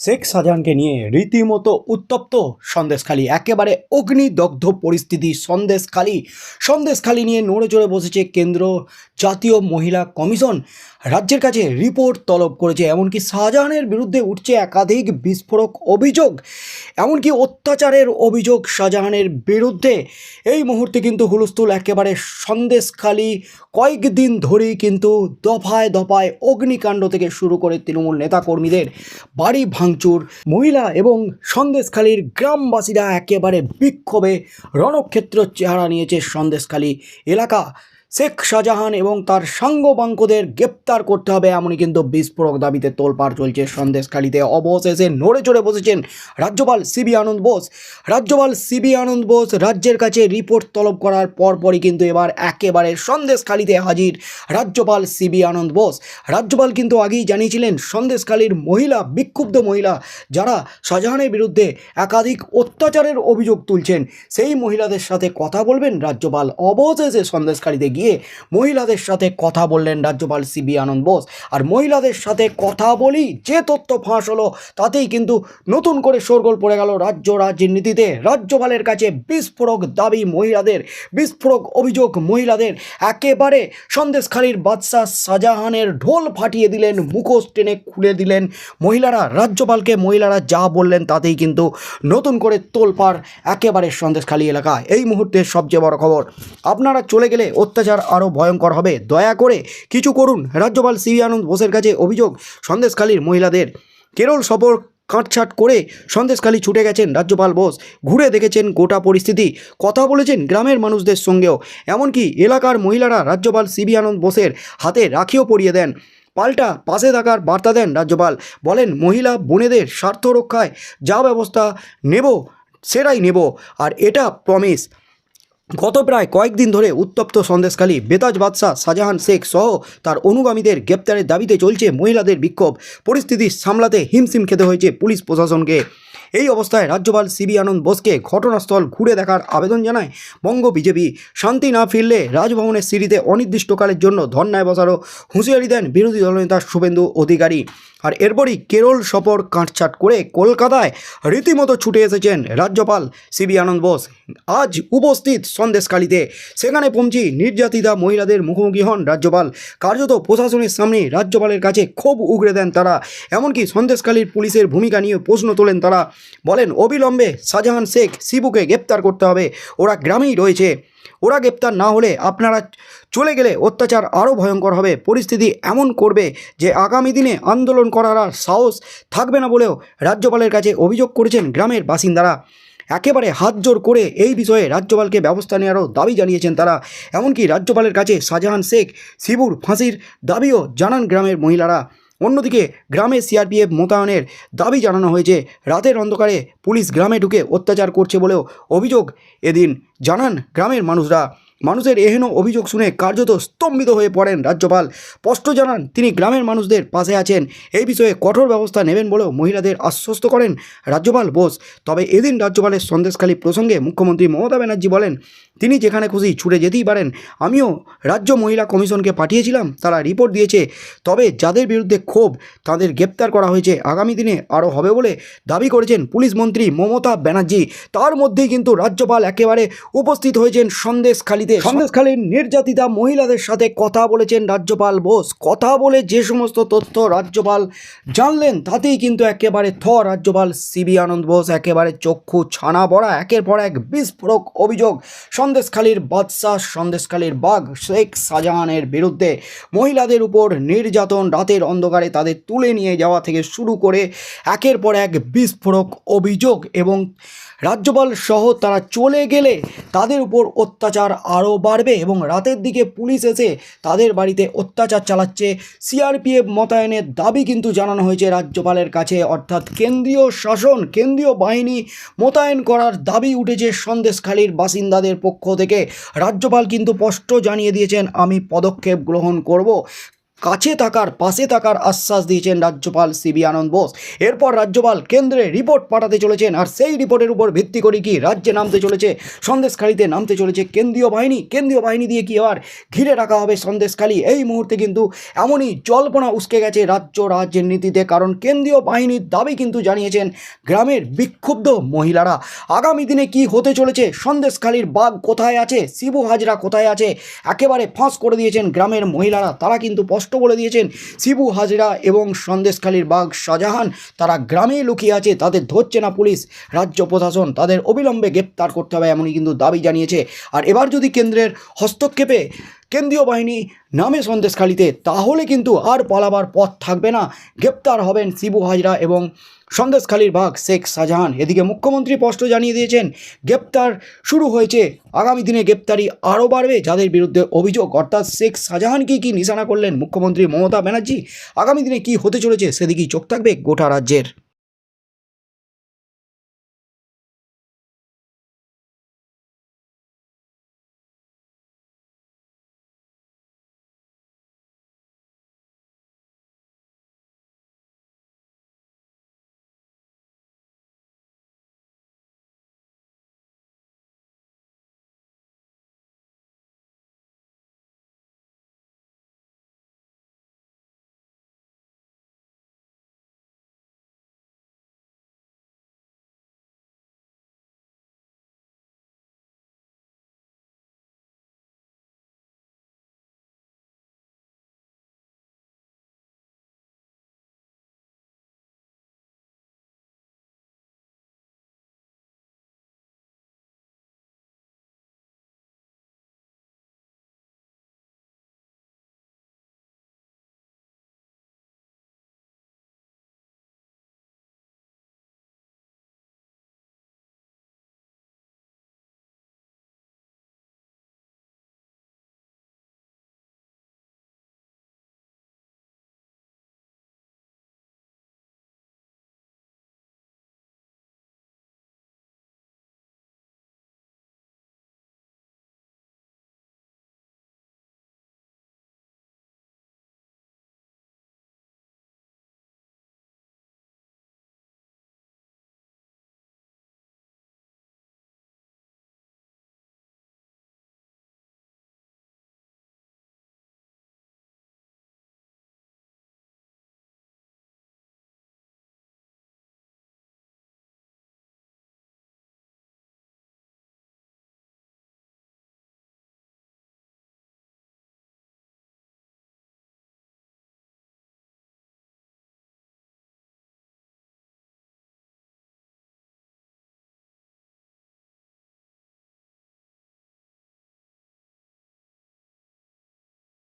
শেখ শাহজাহানকে নিয়ে রীতিমতো উত্তপ্ত সন্দেশখালী। একেবারে অগ্নিদগ্ধ পরিস্থিতি, সন্দেশখালী। সন্দেশখালী নিয়ে নড়ে চড়ে বসেছে কেন্দ্র জাতীয় মহিলা কমিশন। রাজ্যের কাছে রিপোর্ট তলব করেছে, এমনকি শাহজাহানের বিরুদ্ধে উঠছে একাধিক বিস্ফোরক অভিযোগ। এমনকি অত্যাচারের অভিযোগ শাহজাহানের বিরুদ্ধে। এই মুহূর্তে কিন্তু হুলস্থুল একেবারে সন্দেশখালী। কয়েকদিন ধরেই কিন্তু দফায় দফায় অগ্নিকাণ্ড থেকে শুরু করে তৃণমূল নেতাকর্মীদের বাড়ি ভাঙচুর মহিলা এবং সন্দেশখালীর গ্রামবাসীরা একেবারে বিক্ষোভে রণক্ষেত্র চেহারা নিয়েছে সন্দেশখালী এলাকা। শেখ শাহজাহান এবং তার সাঙ্গবাঙ্কদের গ্রেপ্তার করতে হবে এমনই কিন্তু বিস্ফোরক দাবিতে তোলপাড় চলছে সন্দেশখালীতে। অবশেষে নড়ে চড়ে বসেছেন রাজ্যপাল সিবি আনন্দ বোস। রাজ্যপাল সিবি আনন্দ বোস রাজ্যের কাছে রিপোর্ট তলব করার পরপরই কিন্তু এবার একেবারে সন্দেশখালীতে হাজির রাজ্যপাল সিবি আনন্দ বোস। রাজ্যপাল কিন্তু আগেই জানিয়েছিলেন, সন্দেশখালীর মহিলা, বিক্ষুব্ধ মহিলা যারা শাহজাহানের বিরুদ্ধে একাধিক অত্যাচারের অভিযোগ তুলছেন, সেই মহিলাদের সাথে কথা বলবেন রাজ্যপাল। অবশেষে সন্দেশখালীতে গিয়ে মহিলাদের সাথে কথা বললেন রাজ্যপাল সিবি আনন্দ বোস। আর মহিলাদের সাথে কথা বলি যে তথ্য ফাঁস হলো, তাতেই কিন্তু নতুন করে শোরগোল পড়ে গেল রাজ্য রাজনীতিতে। রাজ্যপালের কাছে বিস্ফোরক দাবি মহিলাদের, বিস্ফোরক অভিযোগ মহিলাদের। একেবারে সন্দেশখালীর বাদশাহ শাহজাহানের ঢোল ফাটিয়ে দিলেন, মুখোশ টেনে খুলে দিলেন মহিলারা। রাজ্যপালকে মহিলারা যা বললেন তাতেই কিন্তু নতুন করে তোলপাড় একেবারে সন্দেশখালী এলাকা এই মুহূর্তের সবচেয়ে বড় খবর, আপনারা চলে গেলে অত্যাচার আরও ভয়ঙ্কর হবে। দয়া করে কিছু করুন, রাজ্যপাল সিবি আনন্দ বোসের কাছে অভিযোগ, সন্দেশখালীর মহিলাদের। কেরল সফর কাটছাট করে সন্দেশখালী ছুটে গেছেন রাজ্যপাল বোস। ঘুরে দেখেছেন গোটা পরিস্থিতি। কথা বলেছেন গ্রামের মানুষদের সঙ্গেও। এমনকি এলাকার মহিলারা রাজ্যপাল সিবি আনন্দ বোসের হাতে রাখিও পরিয়ে দেন। পাল্টা পাশে থাকার বার্তা দেন রাজ্যপাল। বলেন, মহিলা বোনেদের স্বার্থ রক্ষায় যা ব্যবস্থা নেব, সেটাই নেব। আর এটা প্রমিস গত প্রায় কয়েকদিন ধরে উত্তপ্ত সন্দেশখালী বেতাজ বাদশাহ শাহজাহান শেখ সহ তার অনুগামীদের গ্রেপ্তারের দাবিতে চলছে মহিলাদের বিক্ষোভ। পরিস্থিতি সামলাতে হিমশিম খেতে হয়েছে পুলিশ প্রশাসনকে। এই অবস্থায় রাজ্যপাল সিবি আনন্দ বোসকে ঘটনাস্থল ঘুরে দেখার আবেদন জানায় বঙ্গ বিজেপি। শান্তি না ফিরলে রাজভবনের সিঁড়িতে অনির্দিষ্টকালের জন্য ধর্নায় বসারও হুঁশিয়ারি দেন বিরোধী দলনেতা শুভেন্দু অধিকারী। আর এরপরই কেরল সফর কাটছাট করে কলকাতায় রীতিমতো ছুটে এসেছেন রাজ্যপাল সিবি আনন্দ বোস। আজ উপস্থিত সন্দেশখালীতে। সেখানে পৌঁছি নির্যাতিতা মহিলাদের মুখোমুখি হন রাজ্যপাল। কার্যত প্রশাসনের সামনে রাজ্যপালের কাছে ক্ষোভ উগড়ে দেন তারা। এমনকি সন্দেশখালীর পুলিশের ভূমিকা নিয়ে প্রশ্ন তোলেন তারা। বলেন, অবিলম্বে শাহজাহান শেখ শিবুকে গ্রেপ্তার করতে হবে। ওরা গ্রামেই রয়েছে। ওরা গ্রেপ্তার না হলে আপনারা চলে গেলে অত্যাচার আরও ভয়ঙ্কর হবে। পরিস্থিতি এমন করবে যে আগামী দিনে আন্দোলন করার আর সাহস থাকবে না বলেও রাজ্যপালের কাছে অভিযোগ করেছেন গ্রামের বাসিন্দারা। একেবারে হাত জোর করে এই বিষয়ে রাজ্যপালকে ব্যবস্থা নেওয়ারও দাবি জানিয়েছেন তারা। এমনকি রাজ্যপালের কাছে শাহজাহান শেখ শিবুর ফাঁসির দাবিও জানান গ্রামের মহিলারা। অন্যদিকে গ্রামে সিআরপিএফ মোতায়েনের দাবি জানানো হয়েছে, রাতের অন্ধকারে পুলিশ গ্রামে ঢুকে অত্যাচার করছে বলেও অভিযোগ। এদিন জানান গ্রামের মানুষরা। মানুষের এহেন অভিযোগ শুনে কার্যত স্তম্ভিত হয়ে পড়েন রাজ্যপাল। স্পষ্ট জানান, তিনি গ্রামের মানুষদের পাশে আছেন। এই বিষয়ে কঠোর ব্যবস্থা নেবেন বলেও মহিলাদের আশ্বস্ত করেন রাজ্যপাল বোস। তবে এদিন রাজ্যপালের সন্দেশখালী প্রসঙ্গে মুখ্যমন্ত্রী মমতা ব্যানার্জি বলেন, তিনি যেখানে খুশি ছুটে যেতেই পারেন। আমিও রাজ্য মহিলা কমিশনকে পাঠিয়েছিলাম, তারা রিপোর্ট দিয়েছে। তবে যাদের বিরুদ্ধে ক্ষোভ, তাদের গ্রেপ্তার করা হয়েছে। আগামী দিনে আরও হবে বলে দাবি করেছেন পুলিশ মন্ত্রী মমতা ব্যানার্জি। তার মধ্যেই কিন্তু রাজ্যপাল একেবারে উপস্থিত হয়েছেন সন্দেশখালীতে। সন্দেশখালীর নির্যাতিতা মহিলাদের সাথে কথা বলেছেন রাজ্যপাল বোস। কথা বলে যে সমস্ত তথ্য রাজ্যপাল জানলেন, তাতেই কিন্তু একেবারে থ রাজ্যপাল সিবি আনন্দ বোস, একেবারে চক্ষু ছানা পড়া, একের পর এক বিস্ফোরক অভিযোগ সন্দেশখালীর বাদশাহ সন্দেশখালীর বাঘ শেখ শাহজাহানের বিরুদ্ধে। মহিলাদের উপর নির্যাতন রাতের অন্ধকারে তাদের তুলে নিয়ে যাওয়া থেকে শুরু করে একের পর এক বিস্ফোরক অভিযোগ এবং রাজ্যপাল সহ তারা চলে গেলে তাদের উপর অত্যাচার আরও বাড়বে এবং রাতের দিকে পুলিশ এসে তাদের বাড়িতে অত্যাচার চালাচ্ছে। সিআরপিএফ মোতায়েনের দাবি কিন্তু জানানো হয়েছে রাজ্যপালের কাছে। অর্থাৎ কেন্দ্রীয় শাসন, কেন্দ্রীয় বাহিনী মোতায়েন করার দাবি উঠেছে সন্দেশখালীর বাসিন্দাদের পক্ষ থেকে। রাজ্যপাল কিন্তু স্পষ্ট জানিয়ে দিয়েছেন, আমি পদক্ষেপ গ্রহণ করব। কাছে থাকার, পাশে থাকার আশ্বাস দিয়েছেন রাজ্যপাল সিবি আনন্দ বোস। এরপর রাজ্যপাল কেন্দ্রে রিপোর্ট পাঠাতে চলেছেন আর সেই রিপোর্টের উপর ভিত্তি করে কি রাজ্যে নামতে চলেছে, সন্দেশখালিতে নামতে চলেছে কেন্দ্রীয় বাহিনী? কেন্দ্রীয় বাহিনী দিয়ে কি আর ঘিরে রাখা হবে সন্দেশখালি? এই মুহূর্তে কিন্তু এমনই জল্পনা উস্কে গেছে রাজ্য রাজ্যের নীতিতে, কারণ কেন্দ্রীয় বাহিনীর দাবি কিন্তু জানিয়েছেন গ্রামের বিক্ষুব্ধ মহিলারা। আগামী দিনে কি হতে চলেছে? সন্দেশখালির বাঘ কোথায় আছে? শিবু হাজরা কোথায় আছে? একেবারে ফাঁস করে দিয়েছেন গ্রামের মহিলারা। তারা কিন্তু বলে দিয়েছেন, শিবু হাজরা এবং সন্দেশখালীর বাঘ শাহজাহান তারা গ্রামে লুকিয়ে আছে, তাদের ধরছে না পুলিশ, রাজ্য প্রশাসন তাদের অবিলম্বে গ্রেপ্তার করতে হবে এমনই কিন্তু দাবি জানিয়েছে। আর এবার যদি কেন্দ্রের হস্তক্ষেপে কেন্দ্রীয় বাহিনী নামে সন্দেশখালীতে, তাহলে কিন্তু আর পালাবার পথ থাকবে না। গ্রেপ্তার হবেন শিবু হাজরা এবং সন্দেশখালির ভাগ শেখ শাহজাহান। এদিকে মুখ্যমন্ত্রী স্পষ্ট জানিয়ে দিয়েছেন, গ্রেপ্তার শুরু হয়েছে। আগামী দিনে গ্রেপ্তারি আরও বাড়বে, যাদের বিরুদ্ধে অভিযোগ। অর্থাৎ শেখ শাহজাহানকে কি নিশানা করলেন মুখ্যমন্ত্রী মমতা ব্যানার্জি, আগামী দিনে কি হতে চলেছে সেদিকেই চোখ থাকবে গোটা রাজ্যের।